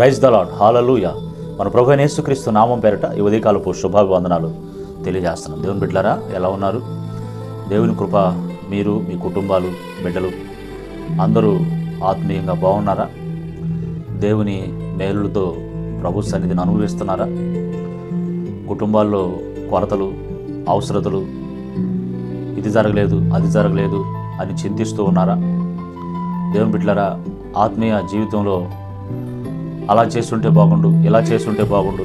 Praise the lord hallelujah మన ప్రభు అయిన యేసుక్రీస్తు నామం పేరట ఈ ఉదయకాలపు శుభాభివందనాలు తెలియజేస్తున్నాం. దేవుని బిడ్డలారా ఎలా ఉన్నారు? దేవుని కృప మీరు మీ కుటుంబాలు బిడ్డలు అందరూ ఆత్మీయంగా బాగున్నారా? దేవుని మేలులతో ప్రభు సన్నిధిని అనుభవిస్తున్నారా? కుటుంబాల్లో కొరతలు అవసరతలు ఇది జరగలేదు అది జరగలేదు అని చింతిస్తూ ఉన్నారా? దేవుని బిడ్డలారా ఆత్మీయ జీవితంలో అలా చేస్తుంటే బాగుండు ఇలా చేస్తుంటే బాగుండు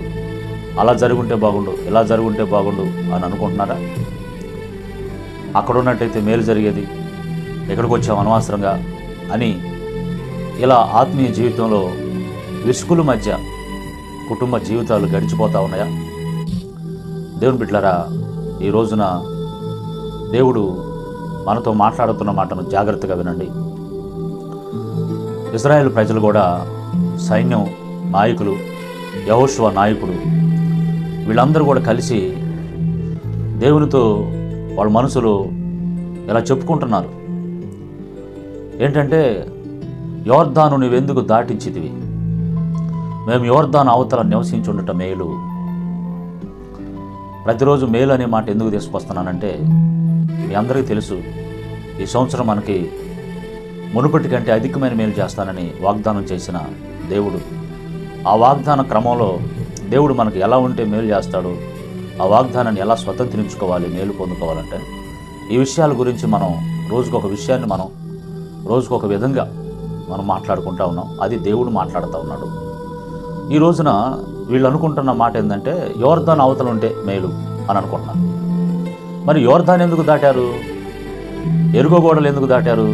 అలా జరుగుంటే బాగుండు ఇలా జరుగుంటే బాగుండు అని అనుకుంటున్నారా? అక్కడ ఉన్నట్టయితే మేలు జరిగేది ఎక్కడికి వచ్చాం అనవసరంగా అని ఇలా ఆత్మీయ జీవితంలో విసుకుల మధ్య కుటుంబ జీవితాలు గడిచిపోతూ ఉన్నాయా? దేవుని బిడ్డలారా ఈ రోజున దేవుడు మనతో మాట్లాడుతున్న మాటను జాగ్రత్తగా వినండి. ఇస్రాయేల్ ప్రజలు కూడా సైన్యం నాయకులు యహోష్వ నాయకుడు. వీళ్ళందరూ కూడా కలిసి దేవునితో వాళ్ళ మనసులో ఇలా చెప్పుకుంటున్నారు. ఏంటంటే యోర్ధాను నువ్వెందుకు దాటించిదివి మేము యోర్ధాను అవతల నివసించి ఉండటం మేలు. ప్రతిరోజు మేలు అనే మాట ఎందుకు తీసుకొస్తున్నానంటే మీ అందరికీ తెలుసు ఈ సంవత్సరం మనకి మునుపటి కంటే అధికమైన మేలు చేస్తానని వాగ్దానం చేసిన దేవుడు. ఆ వాగ్దాన క్రమంలో దేవుడు మనకు ఎలా ఉంటే మేలు చేస్తాడు ఆ వాగ్దానాన్ని ఎలా స్వతంత్రించుకోవాలి మేలు పొందుకోవాలంటే ఈ విషయాల గురించి మనం రోజుకొక విషయాన్ని మనం రోజుకొక విధంగా మనం మాట్లాడుకుంటా ఉన్నాం. అది దేవుడు మాట్లాడుతూ ఉన్నాడు. ఈ రోజున వీళ్ళు అనుకుంటున్న మాట ఏంటంటే యోర్ధాన్ అవతల ఉంటే మేలు అని అనుకుంటున్నారు మరి యోర్ధాన్ ఎందుకు దాటారు? ఎరుగోగోడలు ఎందుకు దాటారు?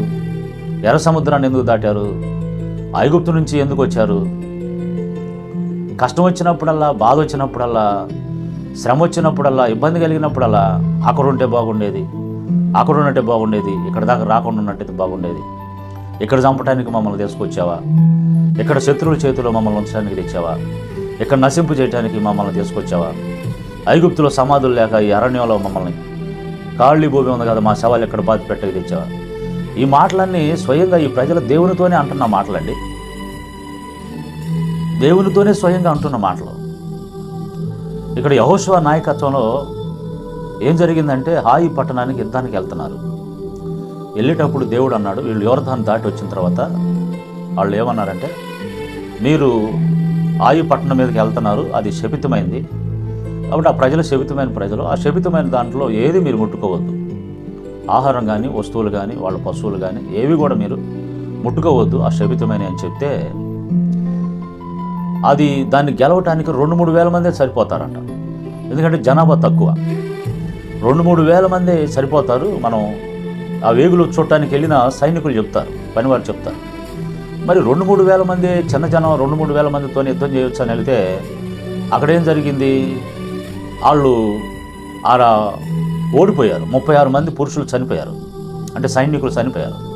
ఎర్ర సముద్రాన్ని ఎందుకు దాటారు? ఐగుప్తు నుంచి ఎందుకు వచ్చారు? కష్టం వచ్చినప్పుడల్లా బాధ వచ్చినప్పుడల్లా శ్రమ వచ్చినప్పుడల్లా ఇబ్బంది కలిగినప్పుడల్లా అక్కడ ఉంటే బాగుండేది. అక్కడ ఉన్నట్టే బాగుండేది. ఇక్కడ దాకా రాకుండా ఉన్నట్టయితే బాగుండేది. ఇక్కడ చంపడానికి మమ్మల్ని తీసుకొచ్చావా? ఇక్కడ శత్రువుల చేతిలో మమ్మల్ని ఉంచడానికి తెచ్చావా? ఇక్కడ నశింపు చేయడానికి మమ్మల్ని తీసుకొచ్చావా? ఐగుప్తులో సమాధులు లేక ఈ అరణ్యంలో మమ్మల్ని. కాళ్ళీ భూమి ఉంది కదా మా శవాలు ఎక్కడ బాధ పెట్టక తెచ్చావా? ఈ మాటలన్నీ స్వయంగా ఈ ప్రజల దేవునితోనే అంటున్న మాటలండి. దేవునితోనే స్వయంగా అంటున్న మాటలు. ఇక్కడ యహోశివ నాయకత్వంలో ఏం జరిగిందంటే హాయి పట్టణానికి యుద్ధానికి వెళ్తున్నారు. వెళ్ళేటప్పుడు దేవుడు అన్నాడు వీళ్ళు యోర్ధాన్ని దాటి వచ్చిన తర్వాత వాళ్ళు ఏమన్నారంటే మీరు ఆయు పట్టణం మీదకి వెళ్తున్నారు అది శపితమైంది. కాబట్టి ఆ ప్రజలు శపితమైన ప్రజలు ఆ శపితమైన దాంట్లో ఏది మీరు ముట్టుకోవద్దు. ఆహారం కానీ వస్తువులు కానీ వాళ్ళ పశువులు కానీ ఏవి కూడా మీరు ముట్టుకోవద్దు ఆ శపితమైన అని చెప్తే అది దాన్ని గెలవటానికి రెండు మూడు వేల మందే సరిపోతారంట. ఎందుకంటే జనాభా తక్కువ. రెండు మూడు వేల మంది సరిపోతారు మనం ఆ వేగులు చూడటానికి వెళ్ళిన సైనికులు చెప్తారు పనివారు చెప్తారు. మరి రెండు మూడు వేల మంది చిన్న జనం రెండు మూడు వేల మందితో యుద్ధం చేయొచ్చు అని వెళితే అక్కడేం జరిగింది? వాళ్ళు ఆరా ఓడిపోయారు. ముప్పై ఆరు మంది పురుషులు చనిపోయారు. అంటే సైనికులు చనిపోయారు.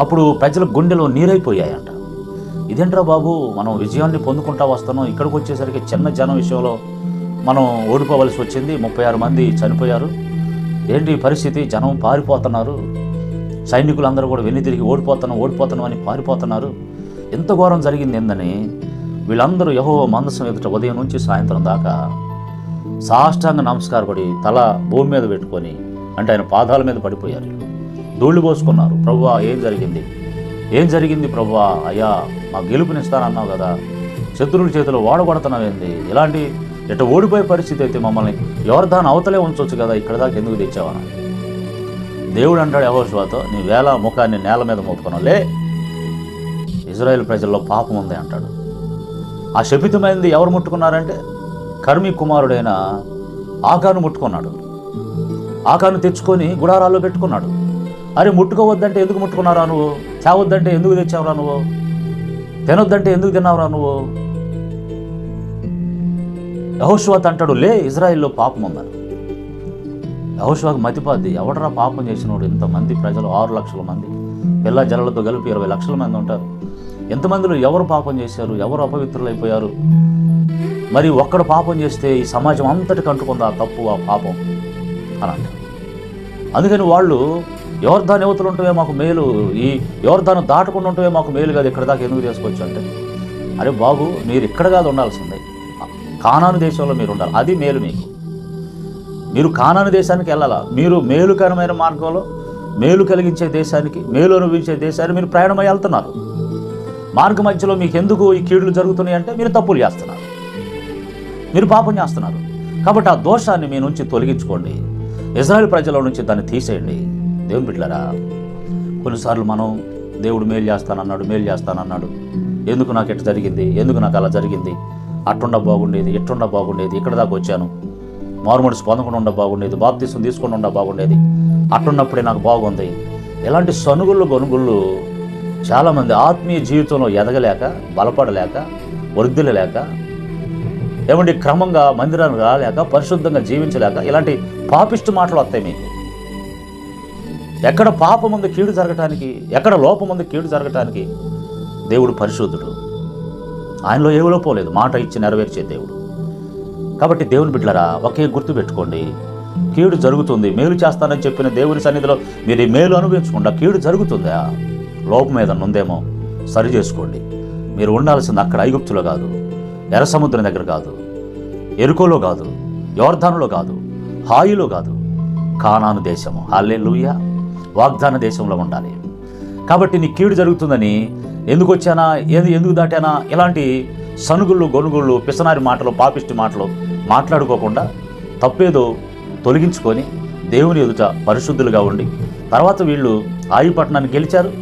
అప్పుడు ప్రజల గుండెలో నీరైపోయాయంట. ఇదేంట్రా బాబు మనం విజయాన్ని పొందుకుంటా వస్తున్నాం. ఇక్కడికి వచ్చేసరికి చిన్న జనం విషయంలో మనం ఓడిపోవలసి వచ్చింది. ముప్పై ఆరు మంది చనిపోయారు. ఏంటి పరిస్థితి? జనం పారిపోతున్నారు. సైనికులందరూ కూడా వెళ్ళి తిరిగి ఓడిపోతున్నాం ఓడిపోతున్నాం అని పారిపోతున్నారు. ఎంత ఘోరం జరిగింది ఏందని వీళ్ళందరూ యహో మందసం ఎదుట ఉదయం నుంచి సాయంత్రం దాకా సాష్టాంగ నమస్కారపడి తల భూమి మీద పెట్టుకొని అంటే ఆయన పాదాల మీద పడిపోయారు. ధూళ్ళు పోసుకున్నారు. ప్రభువా ఏం జరిగింది? ఏం జరిగింది ప్రభువా అయ్యా మా గెలుపునిస్తానన్నావు కదా. శత్రువుల చేతిలో ఓడగొడుతున్నావేంది ఇలాంటి ఇట్ట ఓడిపోయే పరిస్థితి అయితే మమ్మల్ని ఎవరిదాని అవతలే ఉంచవచ్చు కదా. ఇక్కడ దాకా ఎందుకు తెచ్చావా? దేవుడు అంటాడు యహోశివాతో నీ వేళ ముఖాన్ని నేల మీద మోపుకున్నావు లే. ఇజ్రాయెల్ ప్రజల్లో పాపం ఉంది అంటాడు. ఆ శపితమైంది ఎవరు ముట్టుకున్నారంటే కర్మి కుమారుడైన ఆకాను ముట్టుకున్నాడు. ఆకాను తెచ్చుకొని గుడారాల్లో పెట్టుకున్నాడు. అరే ముట్టుకోవద్దంటే ఎందుకు ముట్టుకున్నారా నువ్వు? చావద్దంటే ఎందుకు తెచ్చావురా నువ్వు? తినొద్దంటే ఎందుకు తిన్నావురా నువ్వు? యహోశ్వాత్ అంటాడు లే ఇజ్రాయిల్లో పాపం ఉందని యహోశ్వాకు మతిపాది ఎవడరా పాపం చేసినోడు? ఇంతమంది ప్రజలు ఆరు లక్షల మంది. పిల్ల జలలతో కలిపి ఇరవై లక్షల మంది ఉంటారు. ఎంతమందిలో ఎవరు పాపం చేశారు? ఎవరు అపవిత్రులైపోయారు? మరి ఒక్కడు పాపం చేస్తే ఈ సమాజం అంతటి అంటుకుంది ఆ తప్పు ఆ పాపం. అని అంటారు అందుకని వాళ్ళు ఎవరిదాని యువతలు ఉంటే మాకు మేలు ఈ యోర్ధాను దాటకుండా ఉంటే మాకు మేలు కాదు ఇక్కడ దాకా ఎందుకు చేసుకోవచ్చు అంటే అరే బాబు మీరు ఇక్కడ కాదు ఉండాల్సిందే. కానాను దేశంలో మీరు ఉండాలి. అది మేలు మీకు. మీరు కానాను దేశానికి వెళ్ళాలా? మీరు మేలుకరమైన మార్గంలో మేలు కలిగించే దేశానికి మేలు అనుభవించే దేశాన్ని మీరు ప్రయాణమై వెళ్తున్నారు. మార్గ మధ్యలో మీకు ఎందుకు ఈ కీడులు జరుగుతున్నాయి అంటే మీరు తప్పులు చేస్తున్నారు. మీరు పాపం చేస్తున్నారు. కాబట్టి ఆ దోషాన్ని మీ నుంచి తొలగించుకోండి. ఇజ్రాయెల్ ప్రజల నుంచి దాన్ని తీసేయండి. దేవుని బిడ్డలారా కొన్నిసార్లు మనం దేవుడు మేలు చేస్తానన్నాడు మేలు చేస్తానన్నాడు. ఎందుకు నాకు ఇట్లా జరిగింది? ఎందుకు నాకు అలా జరిగింది? అట్టుండ బాగుండేది ఎట్టుండ బాగుండేది ఇక్కడ దాకా వచ్చాను. మారుమూడి పొందకుండా ఉండ బాగుండేది బాప్తీసం తీసుకుండా ఉండ బాగుండేది. అట్టున్నప్పుడే నాకు బాగుంది. ఇలాంటి సనుగుళ్ళు గొనుగుళ్ళు చాలామంది ఆత్మీయ జీవితంలో ఎదగలేక బలపడలేక వృద్ధిలేక ఏమంటే క్రమంగా మందిరానికి రాలేక పరిశుద్ధంగా జీవించలేక ఇలాంటి పాపిష్టి మాటలు వస్తాయి మీకు. ఎక్కడ పాపం ఉంది కీడు జరగటానికి ఎక్కడ లోపం ఉంది కీడు జరగటానికి దేవుడు పరిశుద్ధుడు. ఆయనలో ఏ లోపం లేదు. మాట ఇచ్చి నెరవేర్చే దేవుడు. కాబట్టి దేవుని బిడ్డలరా ఒకే గుర్తు పెట్టుకోండి. కీడు జరుగుతుంది. మేలు చేస్తానని చెప్పిన దేవుని సన్నిధిలో మీరు ఈ మేలు అనుభవించకుండా కీడు జరుగుతుందా? లోపం ఏదన్నా ఉందేమో సరి చేసుకోండి. మీరు ఉండాల్సింది అక్కడ ఐగుప్తులో కాదు. ఎర్ర సముద్రం దగ్గర కాదు ఎరుకోలో కాదు యోర్ధానులో కాదు హాయిలో కాదు కానాను దేశము. హాలే వాగ్దాన దేశంలో ఉండాలి. కాబట్టి నీ కీడు జరుగుతుందని ఎందుకు వచ్చానా ఏది ఎందుకు దాటానా ఇలాంటి సనుగుళ్ళు గొనుగుళ్ళు పిసనారి మాటలు పాపిష్టి మాటలు మాట్లాడుకోకుండా తప్పేదో తొలగించుకొని దేవుని ఎదుట పరిశుద్ధులుగా ఉండి తర్వాత వీళ్ళు ఆయి గెలిచారు.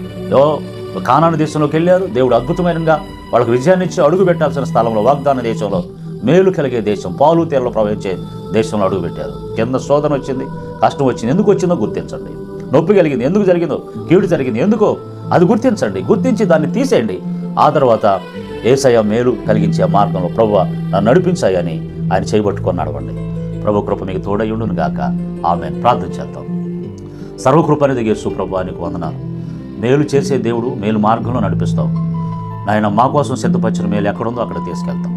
కానాను దేశంలోకి వెళ్ళారు. దేవుడు అద్భుతమైనగా వాళ్ళకి విజయాన్నిచ్చి అడుగు పెట్టాల్సిన స్థలంలో వాగ్దాన దేశంలో మేలు కలిగే దేశం పాలు తీరలో ప్రవహించే దేశంలో అడుగు పెట్టారు. కింద శోధన వచ్చింది కష్టం వచ్చింది ఎందుకు వచ్చిందో గుర్తించండి. నొప్పి కలిగింది ఎందుకు జరిగిందో కీడు జరిగింది ఎందుకో అది గుర్తించండి. గుర్తించి దాన్ని తీసేయండి. ఆ తర్వాత ఏసయ మేలు కలిగించే మార్గంలో ప్రభు నన్ను నడిపించాయని ఆయన చేయబట్టుకొని నడవండి. ప్రభు కృప మీకు తోడయ్యుండును గాక. ఆమె ప్రార్థన చేద్దాం. సర్వకృపనిది యేసు ప్రభు నీకు వందనాలు. మేలు చేసే దేవుడు మేలు మార్గంలో నడిపిస్తావు నాయన మా కోసం సిద్ధపరిచిన మేలు ఎక్కడుందో అక్కడ తీసుకెళ్తాం.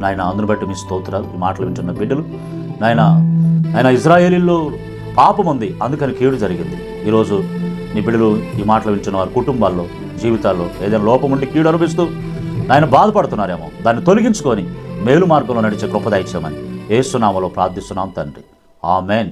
నాయన అందును బట్టి మీ స్తోత్రాలు మాటలు వింటున్న బిడ్డలు. నాయన ఆయన ఇజ్రాయేలీల్లో పాపం ఉంది. అందుకని కీడు జరిగింది. ఈరోజు నీ బిడ్డలు ఈ మాటలు వింటున్న వారి కుటుంబాల్లో జీవితాల్లో ఏదైనా లోపం ఉండి కీడు అనిపిస్తూ ఆయన బాధపడుతున్నారేమో. దాన్ని తొలగించుకొని మేలు మార్గంలో నడిచే కృపద ఇచ్చామని ఏసునామలో ప్రార్థిస్తున్నాం తండ్రి. ఆమెన్.